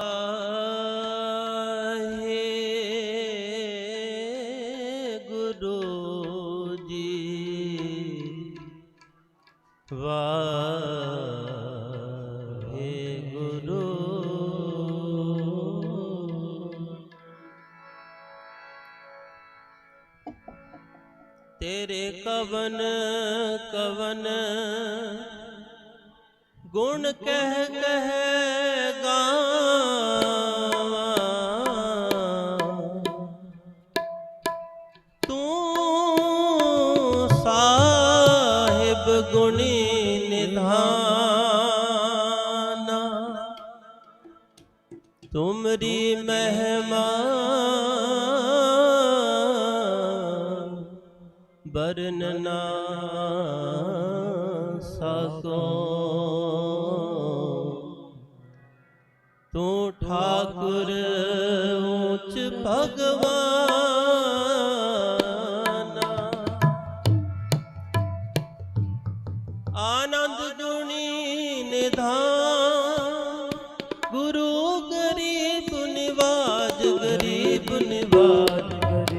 ਵਾਹੇ ਗੁਰੂ ਜੀ। ਵਾਹੇ ਗੁਰੂ। ਤੇਰੇ ਕਵਨ ਕਵਨ ਗੁਣ ਕਹਿ ਕਹਿ ਗਾ। ਤੁਮਰੀ ਮਹਿਮਾ ਬਰਨਨਾ ਸਾਕੋ। ਤੂੰ ਠਾਕੁਰ ਉੱਚ ਭਗਵਾਨ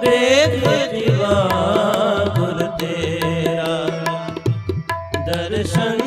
ਦੇਖ ਜੀਵਾ ਗੁਰ ਤੇਰਾ। ਦਰਸ਼ਨ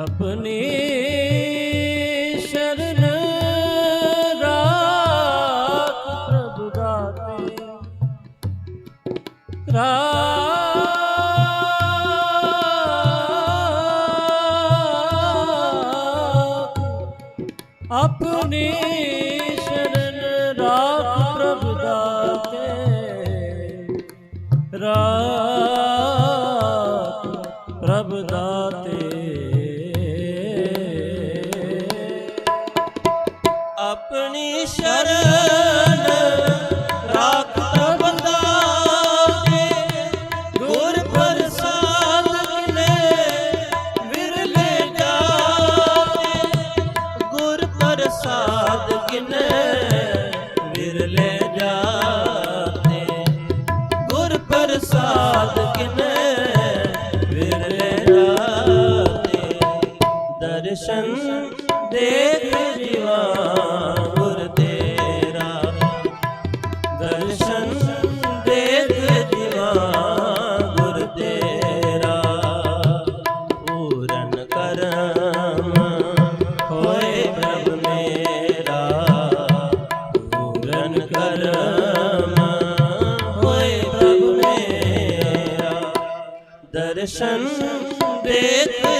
अपने शरण राख प्रभु दाते राख अपने शरण राख प्रभु दाते राख प्रभु दाते ਦੇਖ ਜੀਵਾ ਗੁਰ ਤੇਰਾ। ਦਰਸ਼ਨ ਦੇਖ ਜੀਵਾ ਗੁਰ ਤੇਰਾ। ਪੂਰਨ ਕਰਮ ਹੋਏ ਪ੍ਰਭ ਮੇਰਾ। ਪੂਰਨ ਕਰਮ ਹੋਏ ਪ੍ਰਭ ਮੇਰਾ। ਦਰਸ਼ਨ ਦੇਖ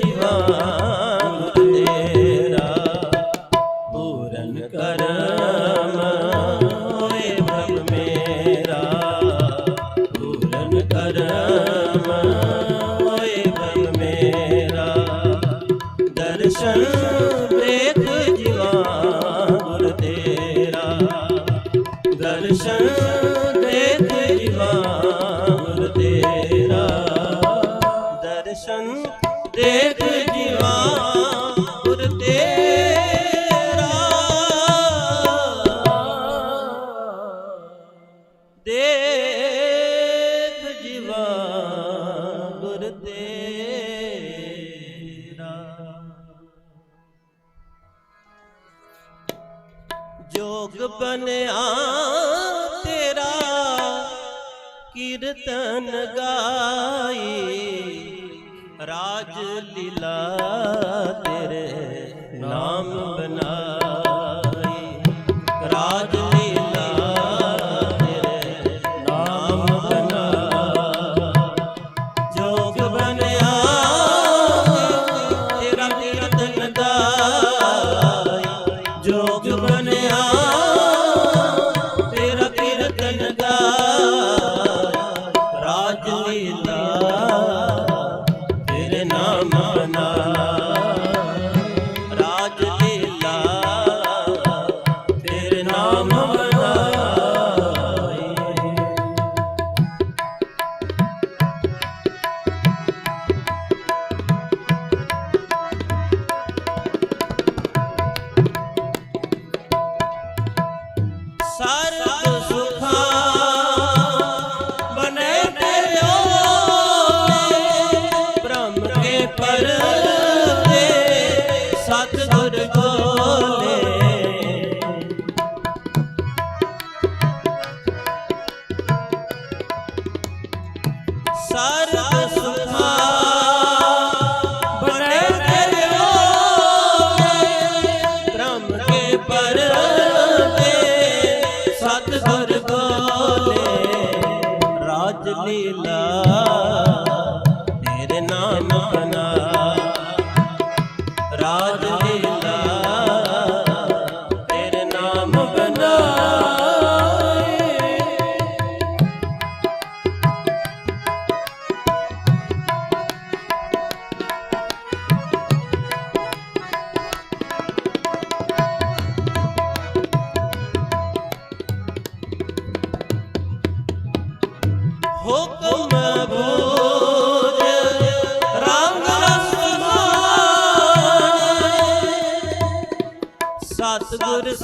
ਬਨਿਆ ਤੇਰਾ ਕੀਰਤਨ ਗਾਈ ਰਾਜ ਲੀਲਾ ਤੇਰੇ ਨਾਮ ਬਨਾਈ ਗਾਈ illa ቅዱሴ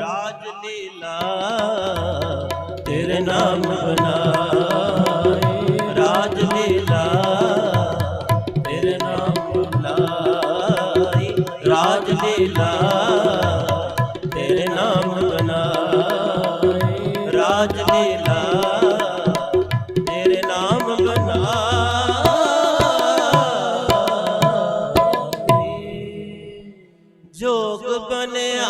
ਰਾਜ ਲੀਲਾ ਤੇਰੇ ਨਾਮ ਬਣਾ ਜੋਗ ਬਨਿਆ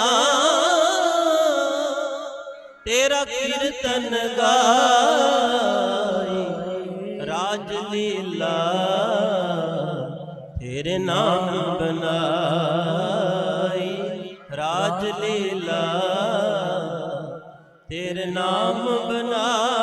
ਤੇਰਾ ਕੀਰਤਨ ਗਾਈ ਰਾਜ ਲੀਲਾ ਤੇਰੇ ਨਾਮ ਬਨਾਈ ਰਾਜ ਲੀਲਾ ਤੇਰੇ ਨਾਮ ਬਨਾਈ